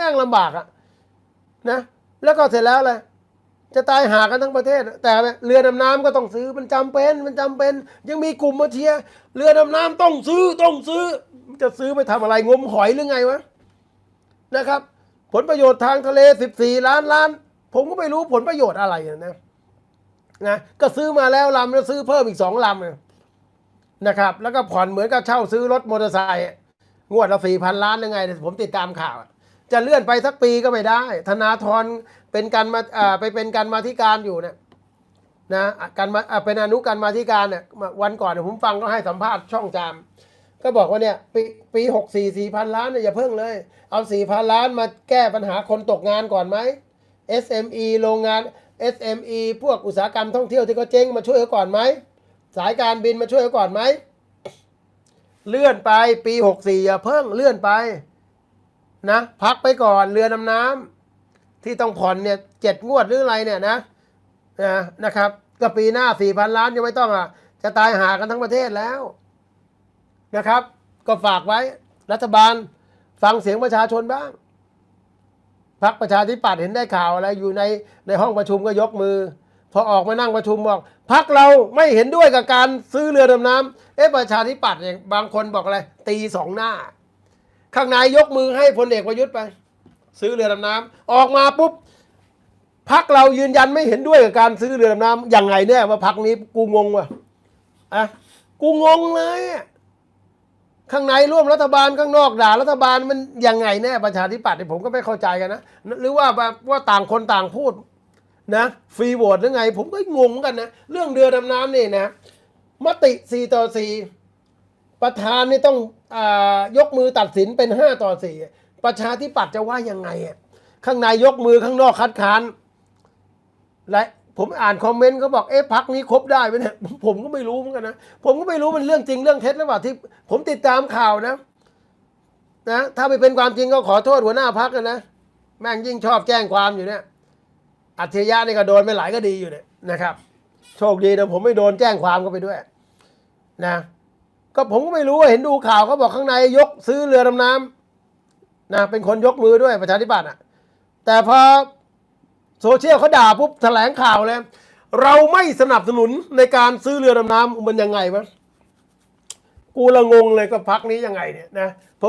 ม่งลำบากอะนะ แล้วก็เสร็จแล้วเลยจะตายหากันทั้งประเทศ แต่เรือดำน้ำก็ต้องซื้อมันจำเป็นมันจำเป็น ยังมีกลุ่มมาเชียร์เรือดำน้ำต้องซื้อต้องซื้อ จะซื้อไปทำอะไรงมหอยหรือไงวะนะครับ ผลประโยชน์ทางทะเล 14 ล้านล้าน ผมก็ไม่รู้ผลประโยชน์อะไรนะนะก็ซื้อมาแล้วลำแล้วซื้อเพิ่มอีกสองลำนะครับ แล้วก็ผ่อนเหมือนกับเช่าซื้อรถมอเตอร์ไซค์งวดละสี่พันล้านยังไงเนี่ยผมติดตามข่าวอ จะเลื่อนไปสักปีก็ไม่ได้ ธนาธรเป็นการมาไปเป็นการมาธิการอยู่เนี่ยนะการมาเป็นอนุการมาธิการเนี่ยวันก่อนเนี่ยผมฟังก็ให้สัมภาษณ์ช่องจาม ก็บอกว่าเนี่ยปีปีหกสี่สี่พันล้านเนี่ยอย่าเพิ่งเลย เอาสี่พันล้านมาแก้ปัญหาคนตกงานก่อนไหม SME โรงงาน SME พวกอุตสาหกรรมท่องเที่ยวที่เขาเจ๊งมาช่วยเขาก่อนไหม สายการบินมาช่วยเขาก่อนไหม เลื่อนไปปีหกสี่อย่าเพิ่งเลื่อนไป นะพักไปก่อนเรือดำน้ำที่ต้องผ่อนเนี่ยเจ็ดงวดหรืออะไรเนี่ยนะนะนะครับก็ปีหน้าสี่พันล้านยังไม่ต้องอะจะตายหากันทั้งประเทศแล้วนะครับ ก็ฝากไว้รัฐบาลฟังเสียงประชาชนบ้างพักประชาธิปัตย์เห็นได้ข่าวอะไรอยู่ในในห้องประชุมก็ยกมือ พอออกมานั่งประชุมบอกพักเราไม่เห็นด้วยกับการซื้อเรือดำน้ำเอ๊ะประชาธิปัตย์เนี่ยบางคนบอกอะไรตีสองหน้า ข้างในยกมือให้พลเอกประยุทธ์ไป ซื้อเรือดำน้ำออกมาปุ๊บพักเรายืนยันไม่เห็นด้วยกับการซื้อเรือดำน้ำยังไงเนี่ยว่าพักนี้กูงงว่ะอะกูงงเลยข้างในร่วมรัฐบาลข้างนอกด่ารัฐบาลมันยังไงแน่ประชาธิปัตย์เนี่ยผมก็ไม่เข้าใจกันนะหรือว่าแบบว่าต่างคนต่างพูดนะฟรีโหวตหรือไง ผมก็งงกันนะ เรื่องเรือดำน้ำนี่นะ มติ 4 ต่อ 4 ประธานนี่ต้องอยกมือตัดสินเป็น 5 ต่อ 4 ประชาธิปัตย์จะว่ายังไงอะข้างในยกมือข้างนอกคัดค้าน และผมอ่านคอมเมนต์เขาบอกเอ๊ะพักนี้ครบได้ไหมเนี่ยผมก็ไม่รู้เหมือนกันนะ ผมก็ไม่รู้มันเรื่องจริงเรื่องเท็จหรือเปล่าที่ ผมติดตามข่าวนะ นะถ้าไม่เป็นความจริงก็ขอโทษหัวหน้าพักนะแม่งยิ่งชอบแจ้งความอยู่เนี่ยอัจฉริยะนี่ก็โดนไปหลายก็ดีอยู่เนี่ยนะครับ โชคดีนะผมไม่โดนแจ้งความก็ไปด้วย นะ ก็ผมก็ไม่รู้เห็นดูข่าวเขาบอกข้างในยกซื้อเรือดำน้ำนะเป็นคนยกมือด้วยประชาธิปัตย์อะ แต่พอโซเชียลเขาด่าปุ๊บแถลงข่าวเลย เราไม่สนับสนุนในการซื้อเรือดำน้ำมันยังไงวะกูละงงเลยก็พักนี้ยังไงเนี่ยนะ